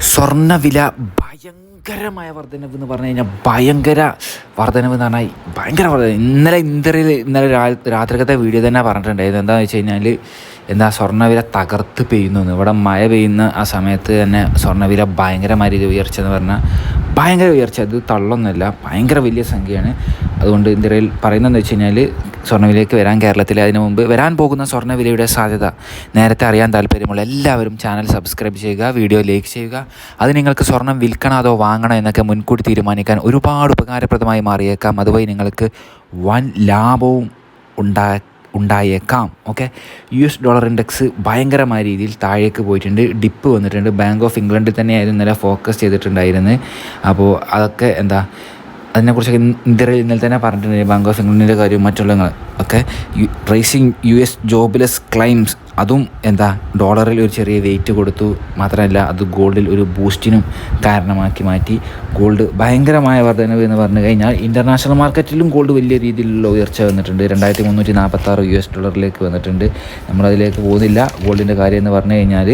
സ്വർണവില ഭയങ്കരമായ വർധനവ് എന്ന് പറഞ്ഞു കഴിഞ്ഞാൽ ഭയങ്കര വർധനവ് എന്ന് പറഞ്ഞാൽ ഭയങ്കര വർധന ഇന്നലെ ഇന്ത്യയിൽ ഇന്നലെ രാ- രാത്രിക്കത്തെ വീഡിയോ തന്നെ പറഞ്ഞിട്ടുണ്ടായിരുന്നു. എന്താണെന്ന് വെച്ച് കഴിഞ്ഞാൽ എന്താ സ്വർണവില തകർത്ത് പെയ്യുന്നു ഇവിടെ മഴ പെയ്യുന്ന ആ സമയത്ത് തന്നെ സ്വർണവില ഭയങ്കരമായ രീതിയിൽ ഉയർച്ച എന്ന് പറഞ്ഞാൽ ഭയങ്കര ഉയർച്ച. അത് തള്ളൊന്നുമല്ല ഭയങ്കര വലിയ സംഖ്യയാണ്. അതുകൊണ്ട് ഇന്ത്യയിൽ പറയുന്നതെന്ന് വെച്ച് കഴിഞ്ഞാൽ സ്വർണവിലയ്ക്ക് വരാൻ കേരളത്തിൽ അതിനു മുമ്പ് വരാൻ പോകുന്ന സ്വർണവിലയുടെ സാധ്യത. നേരത്തെ അറിയാൻ താല്പര്യമുള്ള എല്ലാവരും ചാനൽ സബ്സ്ക്രൈബ് ചെയ്യുക വീഡിയോ ലൈക്ക് ചെയ്യുക. അത് നിങ്ങൾക്ക് സ്വർണം വിൽക്കണോ അതോ വാങ്ങണോ എന്നൊക്കെ മുൻകൂട്ടി തീരുമാനിക്കാൻ ഒരുപാട് ഉപകാരപ്രദമായി മാറിയേക്കാം. അതുവഴി നിങ്ങൾക്ക് വൻ ലാഭവും ഉണ്ടാ ഉണ്ടായേക്കാം. Okay U S dollar index ഭയങ്കരമായ രീതിയിൽ താഴേക്ക് പോയിട്ടുണ്ട്. ഡിപ്പ് വന്നിട്ടുണ്ട്. ബാങ്ക് ഓഫ് ഇംഗ്ലണ്ടിൽ തന്നെയായിരുന്നു ഇന്നലെ ഫോക്കസ് ചെയ്തിട്ടുണ്ടായിരുന്നത്. അപ്പോൾ അതൊക്കെ എന്താ അതിനെക്കുറിച്ചൊക്കെ ഇന്ത്യയിൽ ഇന്നലെ തന്നെ പറഞ്ഞിട്ടുണ്ട് ബാങ്ക് ഓഫ് ഇംഗ്ലണ്ടിന്റെ കാര്യം മറ്റുള്ള ഒക്കെ racing U S jobless claims. അതും എന്താ ഡോളറിൽ ഒരു ചെറിയ വെയിറ്റ് കൊടുത്തു. മാത്രമല്ല അത് ഗോൾഡിൽ ഒരു ബൂസ്റ്റിനും കാരണമാക്കി മാറ്റി. ഗോൾഡ് ഭയങ്കരമായ വർധനവ് എന്ന് പറഞ്ഞു കഴിഞ്ഞാൽ ഇന്റർനാഷണൽ മാർക്കറ്റിലും ഗോൾഡ് വലിയ രീതിയിലുള്ള ഉയർച്ച വന്നിട്ടുണ്ട്. രണ്ടായിരത്തി മുന്നൂറ്റി നാൽപ്പത്താറ് യു എസ് ഡോളറിലേക്ക് വന്നിട്ടുണ്ട്. നമ്മളതിലേക്ക് പോകുന്നില്ല. ഗോൾഡിന്റെ കാര്യം എന്ന് പറഞ്ഞു കഴിഞ്ഞാൽ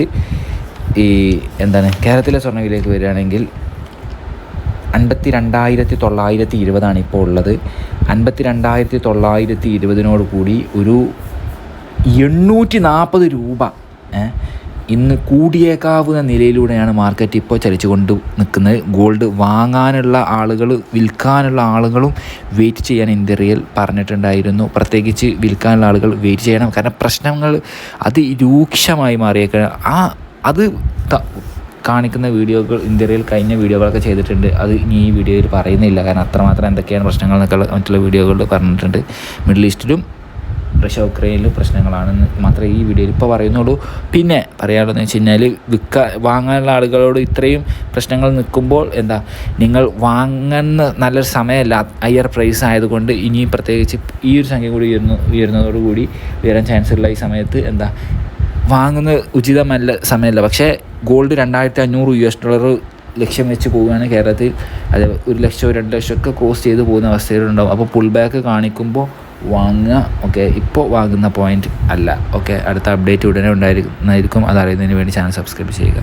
ഈ എന്താണ് കേരളത്തിലെ സ്വർണവിലേക്ക് വരികയാണെങ്കിൽ അൻപത്തി രണ്ടായിരത്തി തൊള്ളായിരത്തി ഇരുപതാണ് ഇപ്പോൾ ഉള്ളത്. അൻപത്തി രണ്ടായിരത്തി തൊള്ളായിരത്തി ഇരുപതിനോട് കൂടി ഒരു എണ്ണൂറ്റി നാൽപ്പത് രൂപ ഇന്ന് കൂടിയേക്കാവുന്ന നിലയിലൂടെയാണ് മാർക്കറ്റ് ഇപ്പോൾ ചലിച്ചുകൊണ്ട് നിൽക്കുന്നത്. ഗോൾഡ് വാങ്ങാനുള്ള ആളുകൾ വിൽക്കാനുള്ള ആളുകളും വെയിറ്റ് ചെയ്യാൻ ഇന്ത്യയിൽ പറഞ്ഞിട്ടുണ്ടായിരുന്നു. പ്രത്യേകിച്ച് വിൽക്കാനുള്ള ആളുകൾ വെയിറ്റ് ചെയ്യണം. കാരണം പ്രശ്നങ്ങൾ അത് രൂക്ഷമായി മാറിയേക്കാണ്. ആ അത് കാണിക്കുന്ന വീഡിയോകൾ ഇന്ത്യയിൽ കഴിഞ്ഞ വീഡിയോകളൊക്കെ ചെയ്തിട്ടുണ്ട്. അത് ഇനി ഈ വീഡിയോയിൽ പറയുന്നില്ല. കാരണം അത്രമാത്രം എന്തൊക്കെയാണ് പ്രശ്നങ്ങൾ എന്നൊക്കെ മറ്റുള്ള വീഡിയോകളിൽ പറഞ്ഞിട്ടുണ്ട്. മിഡിൽ ഈസ്റ്റിലും റഷ്യ ഉക്രൈനിലും പ്രശ്നങ്ങളാണെന്ന് മാത്രമേ ഈ വീഡിയോയിൽ ഇപ്പോൾ പറയുന്നുള്ളൂ. പിന്നെ പറയാനുള്ളതെന്ന് വെച്ച് കഴിഞ്ഞാൽ വിൽക്ക വാങ്ങാനുള്ള ആളുകളോട് ഇത്രയും പ്രശ്നങ്ങൾ നിൽക്കുമ്പോൾ എന്താ നിങ്ങൾ വാങ്ങുന്ന നല്ലൊരു സമയമല്ല. ഹയർ പ്രൈസ് ആയതുകൊണ്ട് ഇനിയും പ്രത്യേകിച്ച് ഈ ഒരു സംഖ്യ കൂടി ഉയർന്നു ഉയർന്നതോടുകൂടി ഉയരാൻ ചാൻസ് ഉള്ള ഈ സമയത്ത് എന്താ വാങ്ങുന്നത് ഉചിതമല്ല സമയമല്ല. പക്ഷേ ഗോൾഡ് രണ്ടായിരത്തി അഞ്ഞൂറ് യു എസ് ഡോളർ ലക്ഷ്യം വെച്ച് പോവുകയാണ് കേരളത്തിൽ. അത് ഒരു ലക്ഷം രണ്ട് ലക്ഷമൊക്കെ ക്രോസ് ചെയ്ത് പോകുന്ന അവസ്ഥയിലുണ്ടാവും. അപ്പോൾ പുൾ ബാക്ക് കാണിക്കുമ്പോൾ വാങ്ങുക ഓക്കെ ഇപ്പോൾ വാങ്ങുന്ന പോയിന്റ് അല്ല ഓക്കെ അടുത്ത അപ്ഡേറ്റ് ഉടനെ ഉണ്ടായിരിക്കുന്നതായിരിക്കും അതറിയുന്നതിന് വേണ്ടി ചാനൽ സബ്സ്ക്രൈബ് ചെയ്യുക.